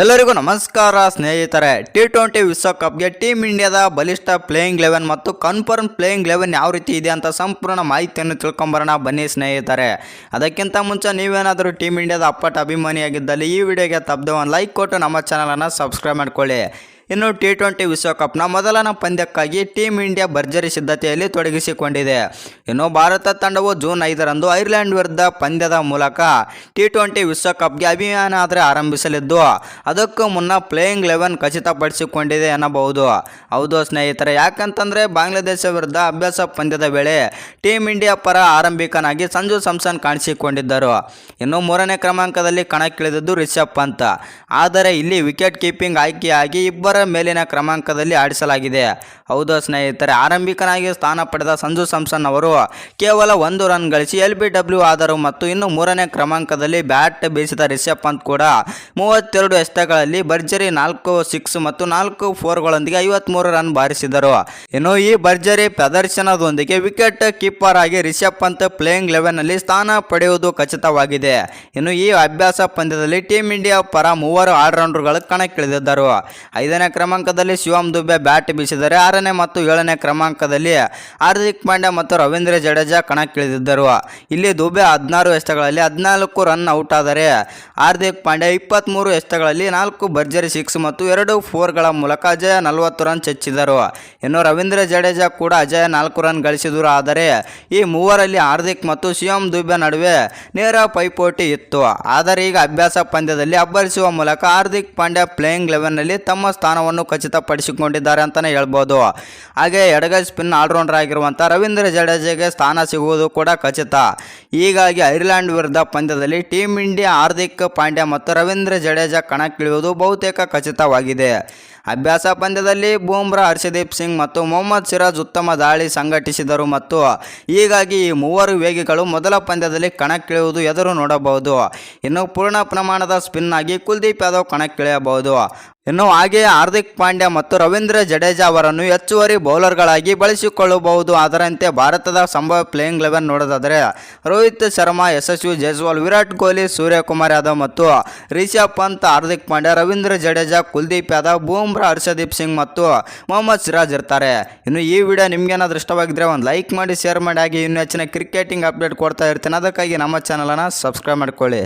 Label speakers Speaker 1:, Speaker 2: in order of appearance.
Speaker 1: ಎಲ್ಲರಿಗೂ ನಮಸ್ಕಾರ, ಸ್ನೇಹಿತರೆ. ಟಿ ಟ್ವೆಂಟಿ ವಿಶ್ವಕಪ್ಗೆ ಟೀಮ್ ಇಂಡಿಯಾದ ಬಲಿಷ್ಠ ಪ್ಲೇಯಿಂಗ್ ಲೆವೆನ್ ಮತ್ತು ಕನ್ಫರ್ಮ್ ಪ್ಲೇಯಿಂಗ್ ಲೆವೆನ್ ಯಾವ ರೀತಿ ಇದೆ ಅಂತ ಸಂಪೂರ್ಣ ಮಾಹಿತಿಯನ್ನು ತಿಳ್ಕೊಂಬರೋಣ. ಬನ್ನಿ ಸ್ನೇಹಿತರೆ. ಅದಕ್ಕಿಂತ ಮುಂಚೆ ನೀವೇನಾದರೂ ಟೀಮ್ ಇಂಡಿಯಾದ ಅಪ್ಪಟ ಅಭಿಮಾನಿಯಾಗಿದ್ದಲ್ಲಿ ಈ ವಿಡಿಯೋಗೆ ತಪ್ಪದೆ ಒಂದು ಲೈಕ್ ಕೊಟ್ಟು ನಮ್ಮ ಚಾನಲನ್ನು ಸಬ್ಸ್ಕ್ರೈಬ್ ಮಾಡ್ಕೊಳ್ಳಿ. ಇನ್ನು ಟಿ ಟ್ವೆಂಟಿ ವಿಶ್ವಕಪ್ನ ಮೊದಲನ ಪಂದ್ಯಕ್ಕಾಗಿ ಟೀಮ್ ಇಂಡಿಯಾ ಭರ್ಜರಿ ಸಿದ್ಧತೆಯಲ್ಲಿ ತೊಡಗಿಸಿಕೊಂಡಿದೆ. ಇನ್ನು ಭಾರತ ತಂಡವು ಜೂನ್ ಐದರಂದು ಐರ್ಲೆಂಡ್ ವಿರುದ್ಧ ಪಂದ್ಯದ ಮೂಲಕ ಟಿ ಟ್ವೆಂಟಿ ವಿಶ್ವಕಪ್ಗೆ ಅಭಿಯಾನ ಆದರೆ ಆರಂಭಿಸಲಿದ್ದು, ಅದಕ್ಕೂ ಮುನ್ನ ಪ್ಲೇಯಿಂಗ್ ಲೆವೆನ್ ಖಚಿತಪಡಿಸಿಕೊಂಡಿದೆ ಎನ್ನಬಹುದು. ಹೌದು ಸ್ನೇಹಿತರೆ, ಯಾಕಂತಂದರೆ ಬಾಂಗ್ಲಾದೇಶ ವಿರುದ್ಧ ಅಭ್ಯಾಸ ಪಂದ್ಯದ ವೇಳೆ ಟೀಮ್ ಇಂಡಿಯಾ ಪರ ಆರಂಭಿಕನಾಗಿ ಸಂಜು ಸಂಸನ್ ಕಾಣಿಸಿಕೊಂಡಿದ್ದರು. ಇನ್ನು ಮೂರನೇ ಕ್ರಮಾಂಕದಲ್ಲಿ ಕಣಕ್ಕಿಳಿದಿದ್ದು ರಿಷಬ್ ಪಂತ್. ಆದರೆ ಇಲ್ಲಿ ವಿಕೆಟ್ ಕೀಪಿಂಗ್ ಆಯ್ಕೆಯಾಗಿ ಇಬ್ಬರ ಮೇಲಿನ ಕ್ರಮಾಂಕದಲ್ಲಿ ಆಡಿಸಲಾಗಿದೆ. ಹೌದು ಸ್ನೇಹಿತರೆ, ಆರಂಭಿಕನಾಗಿ ಸ್ಥಾನ ಪಡೆದ ಸಂಜು ಸ್ಯಾಮ್ಸನ್ ಅವರು ಕೇವಲ ಒಂದು ರನ್ ಗಳಿಸಿ ಎಲ್ ಬಿ ಡಬ್ಲ್ಯೂ ಆದರು ಮತ್ತು ಇನ್ನು ಮೂರನೇ ಕ್ರಮಾಂಕದಲ್ಲಿ ಬ್ಯಾಟ್ ಬೀಸಿದ ರಿಷಬ್ ಪಂತ್ ಕೂಡ ಮೂವತ್ತೆರಡು ಎಷ್ಟಗಳಲ್ಲಿ ಭರ್ಜರಿ ನಾಲ್ಕು, ಸಿಕ್ಸ್ ಮತ್ತು ನಾಲ್ಕು ಫೋರ್ಗಳೊಂದಿಗೆ ಐವತ್ಮೂರು ರನ್ ಬಾರಿಸಿದರು. ಇನ್ನು ಈ ಭರ್ಜರಿ ಪ್ರದರ್ಶನದೊಂದಿಗೆ ವಿಕೆಟ್ ಕೀಪರ್ ಆಗಿ ರಿಷಬ್ ಪಂತ್ ಪ್ಲೇಯಿಂಗ್ ಲೆವೆನ್ನಲ್ಲಿ ಸ್ಥಾನ ಪಡೆಯುವುದು ಖಚಿತವಾಗಿದೆ. ಇನ್ನು ಈ ಅಭ್ಯಾಸ ಪಂದ್ಯದಲ್ಲಿ ಟೀಮ್ ಇಂಡಿಯಾ ಪರ ಮೂವರು ಆಲ್ರೌಂಡರ್ಗಳು ಕಣಕ್ಕಿಳಿದಿದ್ದರು. ಐದನೇ ಕ್ರಮಾಂಕದಲ್ಲಿ ಶಿವಂ ದುಬೆ ಬ್ಯಾಟ್ ಬೀಸಿದರೆ ಆರನೇ ಮತ್ತು ಏಳನೇ ಕ್ರಮಾಂಕದಲ್ಲಿ ಹಾರ್ದಿಕ್ ಪಾಂಡ್ಯ ಮತ್ತು ರವೀಂದ್ರ ಜಡೇಜಾ ಕಣಕ್ಕಿಳಿದಿದ್ದರು. ಇಲ್ಲಿ ದುಬೆ ಹದಿನಾರು ಎಷ್ಟಗಳಲ್ಲಿ ಹದಿನಾಲ್ಕು ರನ್ ಔಟ್ ಆದರೆ ಹಾರ್ದಿಕ್ ಪಾಂಡ್ಯ ಇಪ್ಪತ್ತ್ಮೂರು ಎಷ್ಟಗಳಲ್ಲಿ ನಾಲ್ಕು ಭರ್ಜರಿ ಸಿಕ್ಸ್ ಮತ್ತು ಎರಡು ಫೋರ್ಗಳ ಮೂಲಕ ಅಜಯ ನಲವತ್ತು ರನ್ ಚೆಚ್ಚಿದರು. ಇನ್ನು ರವೀಂದ್ರ ಜಡೇಜಾ ಕೂಡ ಅಜಯ ನಾಲ್ಕು ರನ್ ಗಳಿಸಿದರು ಆದರೆ ಈ ಮೂವರಲ್ಲಿ ಹಾರ್ದಿಕ್ ಮತ್ತು ಶಿವಂ ದುಬೆ ನಡುವೆ ನೇರ ಪೈಪೋಟಿ ಇತ್ತು. ಆದರೆ ಈಗ ಅಭ್ಯಾಸ ಪಂದ್ಯದಲ್ಲಿ ಅಬ್ಬರಿಸುವ ಮೂಲಕ ಹಾರ್ದಿಕ್ ಪಾಂಡ್ಯ ಪ್ಲೇಯಿಂಗ್ ಲೆವೆನ್ನಲ್ಲಿ ತಮ್ಮ ಸ್ಥಾನವನ್ನು ಖಚಿತಪಡಿಸಿಕೊಂಡಿದ್ದಾರೆ ಅಂತಲೇ ಹೇಳ್ಬೋದು. ಹಾಗೆ ಎಡಗೈ ಸ್ಪಿನ್ ಆಲ್ರೌಂಡರ್ ಆಗಿರುವಂಥ ರವೀಂದ್ರ ಜಡೇಜಾಗೆ ಸ್ಥಾನ ಸಿಗುವುದು ಕೂಡ ಖಚಿತ. ಹೀಗಾಗಿ ಐರ್ಲೆಂಡ್ ವಿರುದ್ಧ ಪಂದ್ಯದಲ್ಲಿ ಟೀಮ್ ಇಂಡಿಯಾ ಹಾರ್ದಿಕ್ ಪಾಂಡ್ಯ ಮತ್ತು ರವೀಂದ್ರ ಜಡೇಜಾ ಕಣಕ್ಕಿಳಿಯುವುದು ಬಹುತೇಕ ಖಚಿತವಾಗಿದೆ. ಅಭ್ಯಾಸ ಪಂದ್ಯದಲ್ಲಿ ಬೂಮ್ರಾ, ಹರ್ಷದೀಪ್ ಸಿಂಗ್ ಮತ್ತು ಮೊಹಮ್ಮದ್ ಸಿರಾಜ್ ಉತ್ತಮ ದಾಳಿ ಸಂಘಟಿಸಿದರು ಮತ್ತು ಹೀಗಾಗಿ ಈ ಮೂವರು ವೇಗಿಗಳು ಮೊದಲ ಪಂದ್ಯದಲ್ಲಿ ಕಣಕ್ಕಿಳಿಯುವುದು ಎದುರು ನೋಡಬಹುದು. ಇನ್ನು ಪೂರ್ಣ ಪ್ರಮಾಣದ ಸ್ಪಿನ್ ಆಗಿ ಕುಲ್ದೀಪ್ ಯಾದವ್ ಕಣಕ್ಕಿಳಿಯಬಹುದು. ಇನ್ನು ಹಾಗೆಯೇ ಹಾರ್ದಿಕ್ ಪಾಂಡ್ಯ ಮತ್ತು ರವೀಂದ್ರ ಜಡೇಜಾ ಅವರನ್ನು ಹೆಚ್ಚುವರಿ ಬೌಲರ್ಗಳಾಗಿ ಬಳಸಿಕೊಳ್ಳಬಹುದು. ಅದರಂತೆ ಭಾರತದ ಸಂಭವ ಪ್ಲೇಯಿಂಗ್ ಲೆವೆನ್ ನೋಡೋದಾದರೆ ರೋಹಿತ್ ಶರ್ಮಾ, ಯಶಸ್ವಿ ಜೈಸ್ವಾಲ್, ವಿರಾಟ್ ಕೊಹ್ಲಿ, ಸೂರ್ಯಕುಮಾರ್ ಯಾದವ್ ಮತ್ತು ರಿಷಬ್ ಪಂತ್, ಹಾರ್ದಿಕ್ ಪಾಂಡ್ಯ, ರವೀಂದ್ರ ಜಡೇಜಾ, ಕುಲ್ದೀಪ್ ಯಾದವ್ ಬೂಮ್ರಾ ಹರ್ಷದೀಪ್ ಸಿಂಗ್ ಮತ್ತು ಮೊಹಮ್ಮದ್ ಸಿರಾಜ್ ಇರ್ತಾರೆ. ಇನ್ನು ಈ ವಿಡಿಯೋ ನಿಮ್ಗೇನಾದ್ರೂ ಇಷ್ಟವಾಗಿದ್ರೆ ಒಂದು ಲೈಕ್ ಮಾಡಿ ಶೇರ್ ಮಾಡಿ, ಹಾಗೆ ಇನ್ನೂ ಹೆಚ್ಚಿನ ಕ್ರಿಕೆಟಿಂಗ್ ಅಪ್ಡೇಟ್ ಕೊಡ್ತಾ ಇರ್ತೀನಿ. ಅದಕ್ಕಾಗಿ ನಮ್ಮ ಚಾನಲನ್ನು ಸಬ್ಸ್ಕ್ರೈಬ್ ಮಾಡ್ಕೊಳ್ಳಿ.